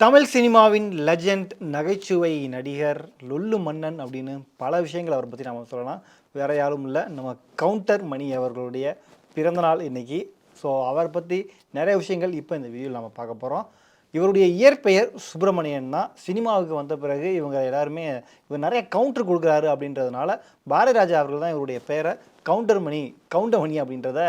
தமிழ் சினிமாவின் லெஜண்ட் நகைச்சுவை நடிகர் லொல்லு மன்னன் அப்படின்னு பல விஷயங்கள் அவரை பற்றி நாம் சொல்லலாம். வேற யாரும் இல்லை. நம்ம கவுண்டர் மணி அவர்களுடைய பிறந்தநாள் இன்றைக்கி ஸோ அவரை பற்றி நிறைய விஷயங்கள் இப்போ இந்த வீடியோவில் நம்ம பார்க்க போகிறோம் இவருடைய இயற்பெயர் சுப்பிரமணியன் தான். சினிமாவுக்கு வந்த பிறகு இவங்க எல்லாருமே இவர் நிறைய கவுண்டர் கொடுக்குறாரு அப்படின்றதுனால பாரதிராஜா அவர்கள் தான் இவருடைய பெயரை கவுண்டர் மணி கவுண்டர் மணி அப்படின்றத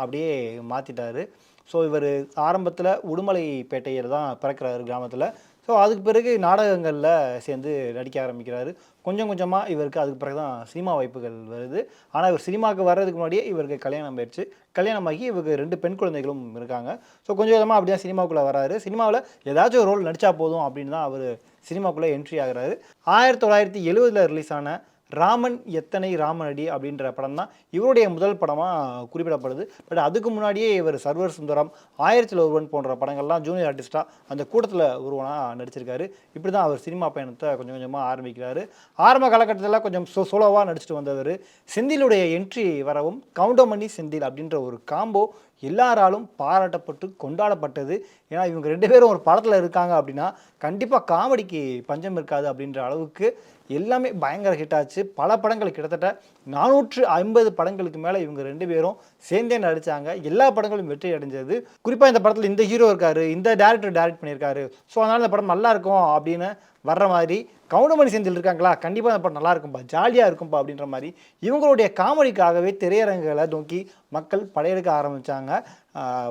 அப்படியே மாற்றிட்டாரு ஸோ இவர் ஆரம்பத்தில் உடுமலைப்பேட்டையில் தான் பிறக்கிறாரு கிராமத்தில். ஸோ அதுக்கு பிறகு நாடகங்களில் சேர்ந்து நடிக்க ஆரம்பிக்கிறாரு. கொஞ்சம் கொஞ்சமாக இவருக்கு அதுக்கு பிறகு தான் சினிமா வாய்ப்புகள் வருது. ஆனால் இவர் சினிமாவுக்கு வர்றதுக்கு முன்னாடியே இவருக்கு கல்யாணம் ஆயிடுச்சு. கல்யாணமாகி இவருக்கு ரெண்டு பெண் குழந்தைகளும் இருக்காங்க. ஸோ கொஞ்சம் கொஞ்சமாக அப்படியே சினிமாவுக்குள்ளே வராரு. சினிமாவில் ஏதாச்சும் ஒரு ரோல் நடித்தா போதும் அப்படின்னு தான் அவர் சினிமாக்குள்ளே என்ட்ரி ஆகுறாரு. ஆயிரத்தி தொள்ளாயிரத்தி எழுபதில் ரிலீஸ் ஆன ராமன் எத்தனை ராமனடி அப்படின்ற படம் தான் இவருடைய முதல் படமாக குறிப்பிடப்படுது. பட் அதுக்கு முன்னாடியே இவர் சர்வர் சுந்தரம் ஆயிரத்தில் ஒருவன் போன்ற படங்கள்லாம் ஜூனியர் ஆர்டிஸ்டாக அந்த கூட்டத்தில் ஒருவனாக நடிச்சிருக்காரு. இப்படி தான் அவர் சினிமா பயணத்தை கொஞ்சம் கொஞ்சமாக ஆரம்பிக்கிறாரு. ஆரம்ப காலகட்டத்தில் கொஞ்சம் சோ சோலோவாக நடிச்சிட்டு வந்தவர். செந்திலுடைய என்ட்ரி வரவும் கவுண்டமணி செந்தில் அப்படின்ற ஒரு காம்போ எல்லாராலும் பாராட்டப்பட்டு கொண்டாடப்பட்டது. ஏன்னா இவங்க ரெண்டு பேரும் ஒரு படத்தில் இருக்காங்க அப்படின்னா கண்டிப்பாக காமெடிக்கு பஞ்சம் இருக்காது அப்படின்ற அளவுக்கு எல்லாமே பயங்கர ஹிட் ஆச்சு. பல படங்கள் கிட்டத்தட்ட நானூற்று ஐம்பது படங்களுக்கு மேலே இவங்க ரெண்டு பேரும் சேர்ந்தே நடித்தாங்க எல்லா படங்களும் வெற்றி அடைஞ்சது. குறிப்பாக இந்த படத்தில் இந்த ஹீரோ இருக்காரு இந்த டேரக்டர் டைரக்ட் பண்ணியிருக்காரு. ஸோ அதனால் இந்த படம் நல்லா இருக்கும் அப்படின்னு வர்ற மாதிரி கவுண்டமணி செந்தில் இருக்காங்களா? கண்டிப்பாக அந்த படம் நல்லா இருக்கும்பா ஜாலியாக இருக்கும்பா அப்படின்ற மாதிரி இவங்களுடைய காமெடிக்காகவே திரையரங்குகளை நோக்கி மக்கள் படையெடுக்க ஆரம்பித்தாங்க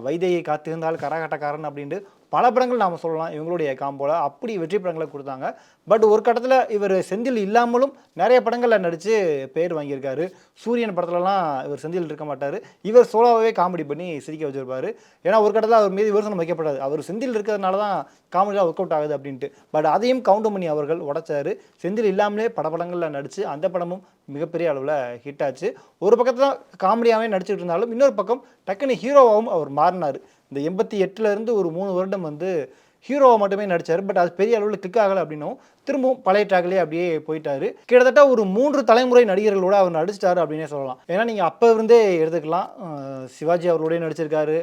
வைதையை காத்திருந்தால் கரகாட்டக்காரன் அப்படின்ட்டு பல படங்கள் நாம் சொல்லலாம். இவங்களுடைய காம்போல அப்படி வெற்றி படங்களை கொடுத்தாங்க. பட் ஒரு கட்டத்தில் இவர் செந்தில் இல்லாமலும் நிறைய படங்களில் நடித்து பேர் வாங்கியிருக்காரு. சூரியன் படத்துலலாம் இவர் செந்தில் இருக்க மாட்டார். இவர் சோலோவாகவே காமெடி பண்ணி சிரிக்க வச்சுருப்பார். ஏன்னா ஒரு கட்டத்தில் அவர் மீது விமர்சனம் வைக்கப்படாது. அவர் செந்தில் இருக்கிறதுனால தான் காமெடியாக ஒர்க் அவுட் ஆகுது அப்படின்ட்டு. பட் அதையும் கவுண்டமணி அவர்கள் உடைச்சார். செந்தில் இல்லாமலே பட படங்களில் நடித்து அந்த படமும் மிகப்பெரிய அளவில் ஹிட் ஆச்சு. ஒரு பக்கத்தில் காமெடியாகவே நடிச்சிட்டு இருந்தாலும் இன்னொரு பக்கம் டக்குன்னு ஹீரோவாகவும் அவர் மாறினார். இந்த எண்பத்தி எட்டுலேருந்து ஒரு மூணு வருடம் வந்து ஹீரோவை மட்டுமே நடித்தார் பட் அது பெரிய அளவில் கிளிக் ஆகலை அப்படின்னும். திரும்பவும் பழைய ட்ராக்லேயே அப்படியே போயிட்டாரு. கிட்டத்தட்ட ஒரு மூன்று தலைமுறை நடிகர்களோட அவர் நடிச்சிட்டாரு அப்படின்னே சொல்லலாம். ஏன்னா நீங்கள் அப்போ இருந்தே எடுத்துக்கலாம் சிவாஜி அவரோடய நடிச்சிருக்காரு.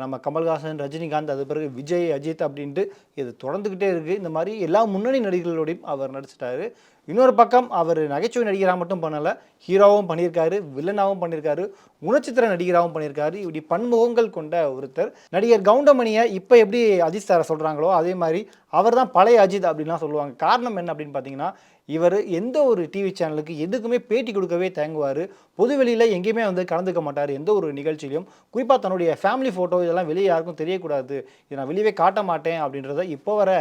நம்ம கமல்ஹாசன் ரஜினிகாந்த் அது பிறகு விஜய் அஜித் அப்படின்ட்டு இது தொடர்ந்துக்கிட்டே இருக்குது இந்த மாதிரி எல்லா முன்னணி நடிகர்களோடையும் அவர் நடிச்சிட்டாரு. இன்னொரு பக்கம் அவர் நகைச்சுவை நடிகராக மட்டும் பண்ணலை ஹீரோவும் பண்ணியிருக்காரு வில்லனாகவும் பண்ணியிருக்காரு குணச்சித்திர நடிகராகவும் பண்ணியிருக்காரு. இப்படி பன்முகங்கள் கொண்ட ஒருத்தர். நடிகர் கவுண்டமணியை இப்போ எப்படி அஜித் சாரை சொல்கிறாங்களோ அதே மாதிரி அவர் தான் பழைய அஜித் அப்படின்லாம் சொல்லுவாங்க. காரணம் என்ன அப்படின்னு பார்த்தீங்கன்னா இவர் எந்த ஒரு டிவி சேனலுக்கு எதுக்குமே பேட்டி கொடுக்கவே தயங்குவார். பொதுவெளியில் எங்கேயுமே வந்து கலந்துக்க மாட்டார் எந்த ஒரு நிகழ்ச்சியிலும். குறிப்பாக தன்னுடைய ஃபேமிலி ஃபோட்டோ இதெல்லாம் வெளியே யாருக்கும் தெரியக்கூடாது. இதை நான் வெளியே காட்ட மாட்டேன் அப்படின்றத இப்போ வர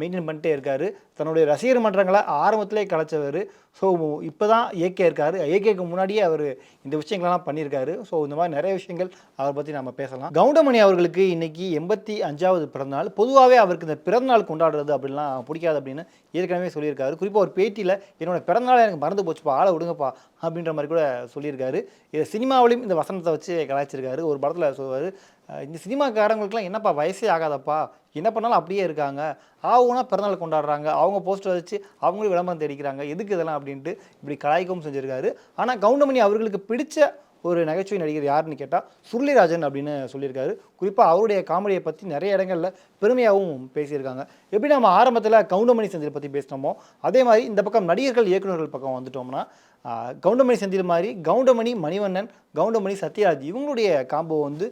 மெயின்டைன் பண்ணிட்டே இருக்கார். தன்னுடைய ரசிகர் மன்றங்களை ஆரம்பத்திலே கலைச்சவர். ஸோ இப்போ தான் ஏகே இருக்கார். ஏகேக்கு முன்னாடியே அவர் இந்த விஷயங்களெல்லாம் பண்ணியிருக்காரு. ஸோ இந்த மாதிரி நிறைய விஷயங்கள் அவரை பற்றி நம்ம பேசலாம். கவுண்டமணி அவர்களுக்கு இன்றைக்கி எண்பத்தி அஞ்சாவது பிறந்தநாள். பொதுவாகவே அவருக்கு இந்த பிறந்தநாள் கொண்டாடுறது அப்படின்லாம் பிடிக்காது அப்படின்னு ஏற்கனவே சொல்லியிருக்காரு. குறிப்பாக ஒரு பேட்டி பேட்டியில் என்னோட பிறந்தநாள் எனக்கு மறந்து போச்சுப்பா ஆளை விடுங்கப்பா அப்படின்ற மாதிரி கூட சொல்லியிருக்காரு. இது சினிமாவிலையும் இந்த வசனத்தை வச்சு கலாய்ச்சிருக்காரு. ஒரு படத்தில் சொல்லுவார் இந்த சினிமாக்காரங்களுக்குலாம் என்னப்பா வயசே ஆகாதப்பா? என்ன பண்ணாலும் அப்படியே இருக்காங்க. ஆகுனா பிறந்தநாள் கொண்டாடுறாங்க. அவங்க போஸ்டர் வச்சு அவங்களும் விளம்பரம் தெரிவிக்கிறாங்க எதுக்கு இதெல்லாம் அப்படின்ட்டு இப்படி கலாய்க்கவும் செஞ்சுருக்காரு. ஆனால் கவுண்டமணி அவர்களுக்கு பிடிச்ச ஒரு நகைச்சுவை நடிகர் யாருன்னு கேட்டால் சுருளிராஜன் அப்படின்னு சொல்லியிருக்காரு. குறிப்பாக அவருடைய காமெடியை பற்றி நிறைய இடங்களில் பெருமையாகவும் பேசியிருக்காங்க. எப்படி நம்ம ஆரம்பத்தில் கவுண்டமணி செந்தில் பற்றி பேசினோமோ அதே மாதிரி இந்த பக்கம் நடிகர்கள் இயக்குநர்கள் பக்கம் வந்துட்டோம்னா கவுண்டமணி செந்தில் மாதிரி கவுண்டமணி மணிவண்ணன் கவுண்டமணி சத்யராஜ் இவங்களுடைய காம்போ வந்து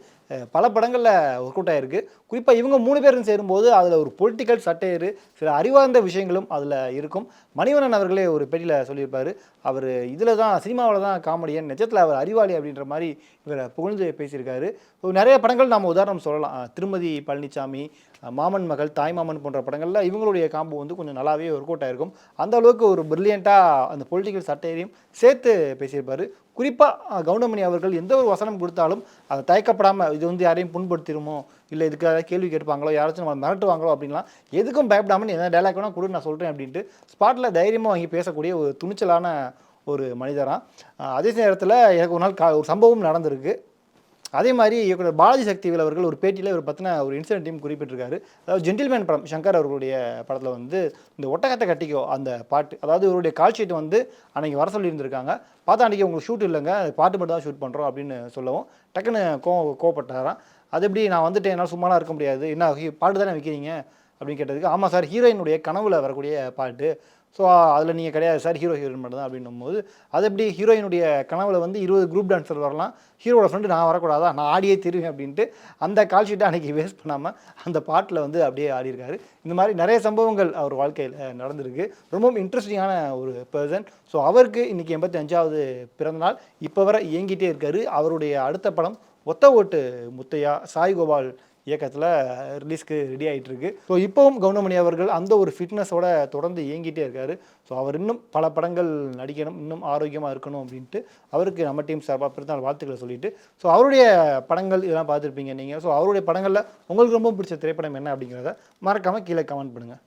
பல படங்களில் ஒர்க் அவுட் ஆயிருக்கு. குறிப்பாக இவங்க மூணு பேரும் சேரும்போது அதில் ஒரு பொலிட்டிக்கல் சட்டையரு சில அறிவார்ந்த விஷயங்களும் அதில் இருக்கும். மணிவண்ணன் அவர்களே ஒரு பேட்டியில் சொல்லியிருப்பார். அவர் இதில் தான் சினிமாவில் தான் காமெடியன் நிஜத்தில் அவர் அறிவாளி அப்படின்ற மாதிரி புகழ்ந்து பேசியிருக்காரு. நிறைய படங்கள் நாம் உதாரணம் சொல்லலாம். திருமதி பழனிசாமி மாமன் மகள் தாய் மாமன் போன்ற படங்களில் இவங்களுடைய காம்போ வந்து கொஞ்சம் நல்லாவே ஒர்க் அவுட் ஆயிருக்கும். அந்த அளவுக்கு ஒரு பிரில்லியண்ட்டாக அந்த பொலிட்டிக்கல் சட்டையையும் சேர்த்து பேசியிருப்பார். குறிப்பாக கவுண்டமணி அவர்கள் எந்த ஒரு வசனம் கொடுத்தாலும் அதை தயக்கப்படாமல் இது வந்து யாரையும் புண்படுத்திடுமோ இல்லை இதுக்கு கேள்வி கேட்பாங்களோ யாராச்சும் நம்ம மிரட்டுவாங்களோ அப்படின்லாம் எதுக்கும் பயப்படாமல் என்ன டைலாக் வேணால் கொடு நான் சொல்கிறேன் அப்படின்ட்டு ஸ்பாட்டில் தைரியமாக வாங்கி பேசக்கூடிய ஒரு துணிச்சலான ஒரு மனிதராக அதே நேரத்தில் எனக்கு ஒரு நாள் கா ஒரு சம்பவம் நடந்திருக்கு. அதே மாதிரி இயக்குனர் பாலாஜி சக்திவேல் அவர்கள் ஒரு பேட்டியில் இவர் பற்றின ஒரு இன்சிடென்ட்டையும் குறிப்பிட்டிருக்காரு. அதாவது ஜென்டில்மேன் படம் சங்கர் அவர்களுடைய படத்தில் வந்து இந்த ஒட்டகத்தை கட்டிக்கோ அந்த பாட்டு அதாவது இவருடைய கால்ஷீட் வந்து அன்றைக்கி வர சொல்லியிருந்திருக்காங்க. பார்த்தா அன்றைக்கி உங்களுக்கு ஷூட் இல்லைங்க பாட்டு மட்டும் தான் ஷூட் பண்ணுறோம் அப்படின்னு சொல்லவும் டக்குன்னு கோ கோவப்பட்டாராம். அது எப்படி நான் வந்துட்டு என்னால் சும்மாலாம் இருக்க முடியாது என்ன பாட்டு தானே வைக்கிறீங்க அப்படின்னு கேட்டதுக்கு ஆமாம் சார் ஹீரோயினுடைய கனவுல வரக்கூடிய பாட்டு. ஸோ அதில் நீங்கள் கிடையாது. சார் ஹீரோ ஹீரோயின் மட்டும் தான் அப்படின்னும் போது அது எப்படி ஹீரோயினுடைய கனவுல வந்து இருபது குரூப் டான்ஸர் வரலாம்? ஹீரோட ஃப்ரெண்டு நான் வரக்கூடாதா? நான் ஆடியே திருவேன் அப்படின்ட்டு அந்த கால் ஷீட்டை அன்றைக்கி வேஸ்ட் பண்ணாமல் அந்த பாட்டில் வந்து அப்படியே ஆடியிருக்காரு. இந்த மாதிரி நிறைய சம்பவங்கள் அவர் வாழ்க்கையில் நடந்திருக்கு. ரொம்பவும் இன்ட்ரெஸ்டிங்கான ஒரு பர்சன் ஸோ அவருக்கு இன்றைக்கி எண்பத்தி அஞ்சாவது பிறந்தநாள் இப்போ வரை இயங்கிட்டே இருக்காரு. அவருடைய அடுத்த படம் ஒத்த ஓட்டு முத்தையா சாய் கோபால் இயக்கத்தில் ரிலீஸ்க்கு ரெடி ஆகிட்டுருக்கு ஸோ இப்போவும் கவுண்டமணி அவர்கள் அந்த ஒரு ஃபிட்னஸோட தொடர்ந்து இயங்கிட்டே இருக்கார். ஸோ அவர் இன்னும் பல படங்கள் நடிக்கணும் இன்னும் ஆரோக்கியமாக இருக்கணும் அப்படின்ட்டு அவருக்கு நம்ம டீம் சார்பாக பிறந்தநாள் வாழ்த்துக்களை சொல்லிட்டு ஸோ அவருடைய படங்கள் இதெல்லாம் பார்த்துருப்பீங்க நீங்கள் ஸோ அவருடைய படங்களில் உங்களுக்கு ரொம்ப பிடிச்ச திரைப்படம் என்ன அப்படிங்கிறத மறக்காமல் கீழே கமெண்ட் பண்ணுங்கள்